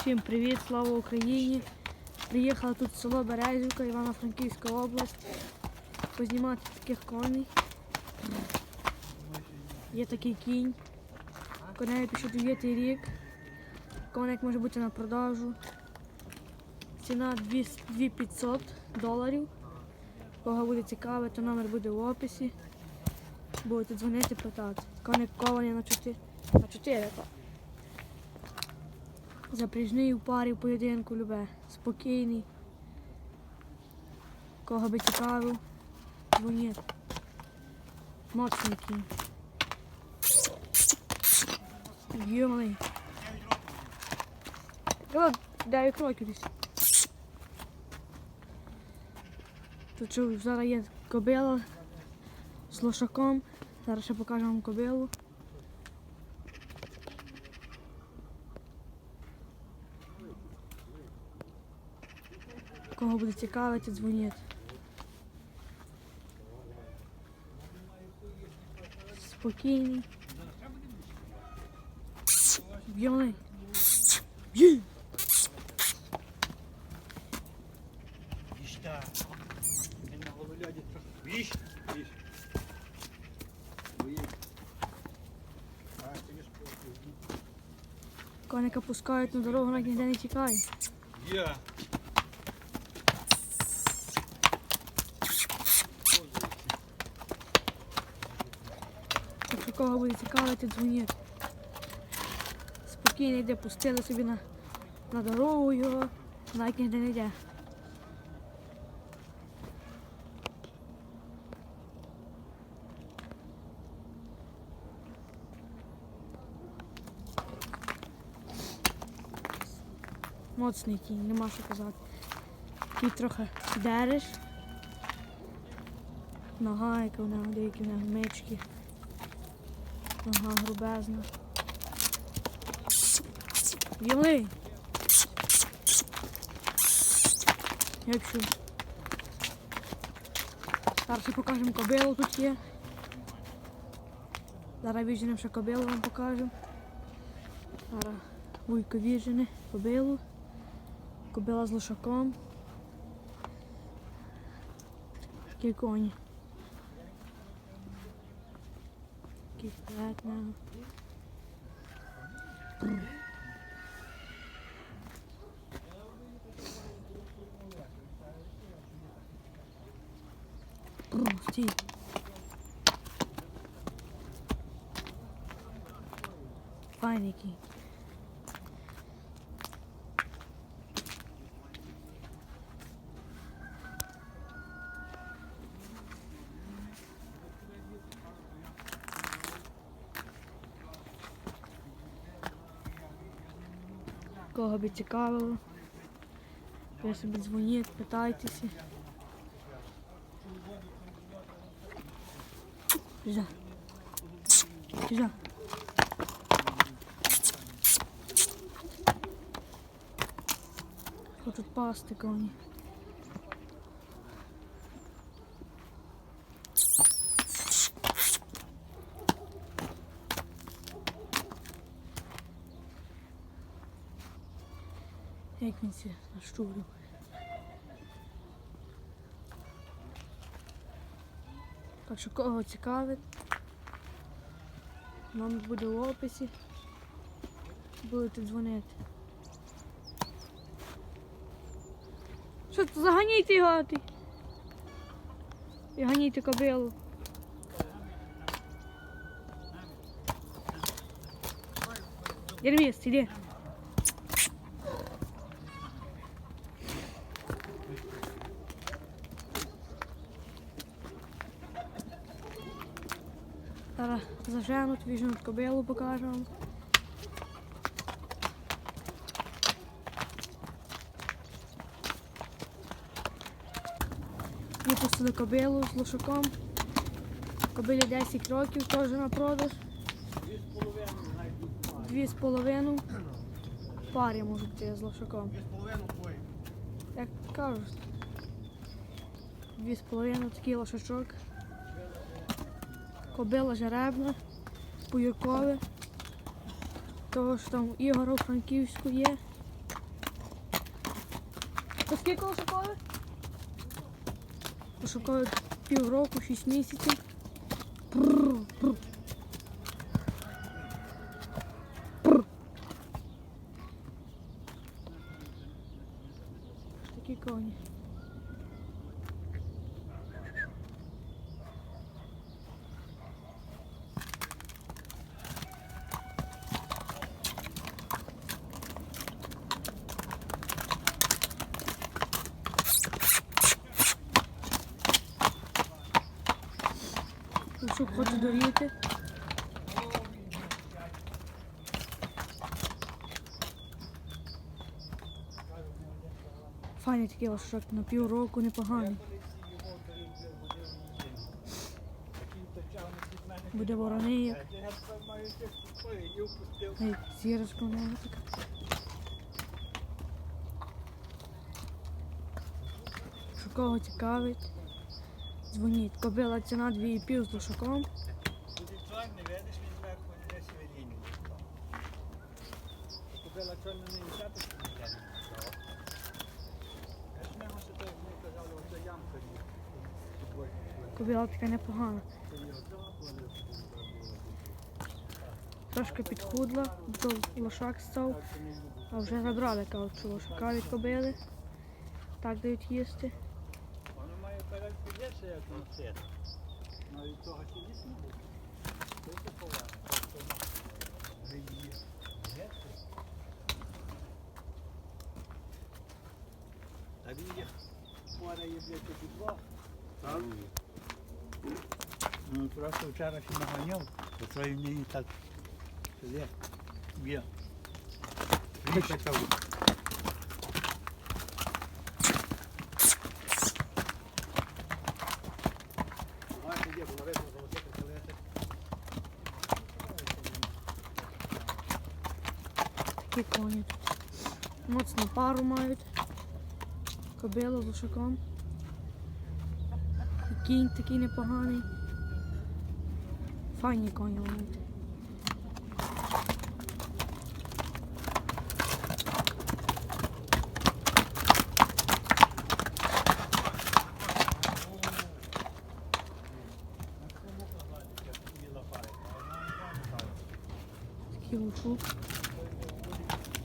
Всім привіт, слава Україні! Приїхала тут село Березівка, Івано-Франківська область. Познімати таких коней. Є такий кінь. Коней пішов дев'ятий рік. Коник може бути на продажу. Ціна 2500 доларів. Кого буде цікаве, то номер буде в описі. Будете дзвонити питати. Коник кований на 4. На 4 так. Запряжний у парі в поєдинку любе. Спокійний. Кого би цікавив, дзвоніть. Моцний кінь. Йомалий. Давай, 9 років десь. Тут що зараз є кобила з лошаком. Зараз ще покажу вам кобилу. Кого буде цікавити, дзвоніть. Спокійний. Б'ємний. Б'є. Ти ж Коника пускають на дорогу, навіть ніде не тікає. Я. кого буде цікавити, дзвоніть. Спокійно йде, пустили собі на, на дорогу його, навіть ніде не йде. Моцний кінь, нема що казати. Кінь трохи дереш. Нога, яка в нього, деякі в нього мечки. Ага, грубезна. Білий. Якщо. Зараз ще покажемо кобилу тут є. Зараз віженем ще кобилу вам покажемо. Зараз вуйко віжене, кобилу. Кобила з лошаком. Такі коні. Такий вперед на. Бррр, Стій. Файний кінь. Кого би цікавило. Ви собі дзвоніть, питайтеся. Піжа. Піжа. Хочуть пасти коні. Він ся нащурив. Так що кого цікавить, номер буде в описі. Будете дзвонити. Що ти заганяйте його ти? І ганяйте кобилу. Дерміс, іди. Зараз заженуть, віжнуть кобилу покажемо. вам. Випустили кобилу з лошаком. Кобилі 10 років, теж на продаж. Дві з половиною. Парі можуть з лошаком. З половину твої. Як кажуть. Дві з половиною такий лошачок кобила жеребна, Буйкове, того ж там ігоро Франківську є. По скільки Лошакове? Лошакове півроку, шість місяців. Бррр, бррр. Лошок хоче доріти. Файний такий лошак на півроку непоганий. Буде вороний зірочка в нього така. Що цікавить, дзвоніть. Кобила ціна 2,5 з. Буде чорний, видиш, він зверху не свиніння. Купила чорну не взяти, що не є. Кобила така непогана. Трошки підхудла, то лошак став, а вже забрали що лошака від кобили. Так дають їсти. Підеться, як це. Навіть того чи не буде. Це це поважно. Та він є є для тоді два. Так? Ну, просто вчора ще наганяв, то це її так б'є. Він почав. Такі коні. Моцну пару мають. Кобила з лошаком. Кінь такий непоганий. Файні коні мають. Такий лошук.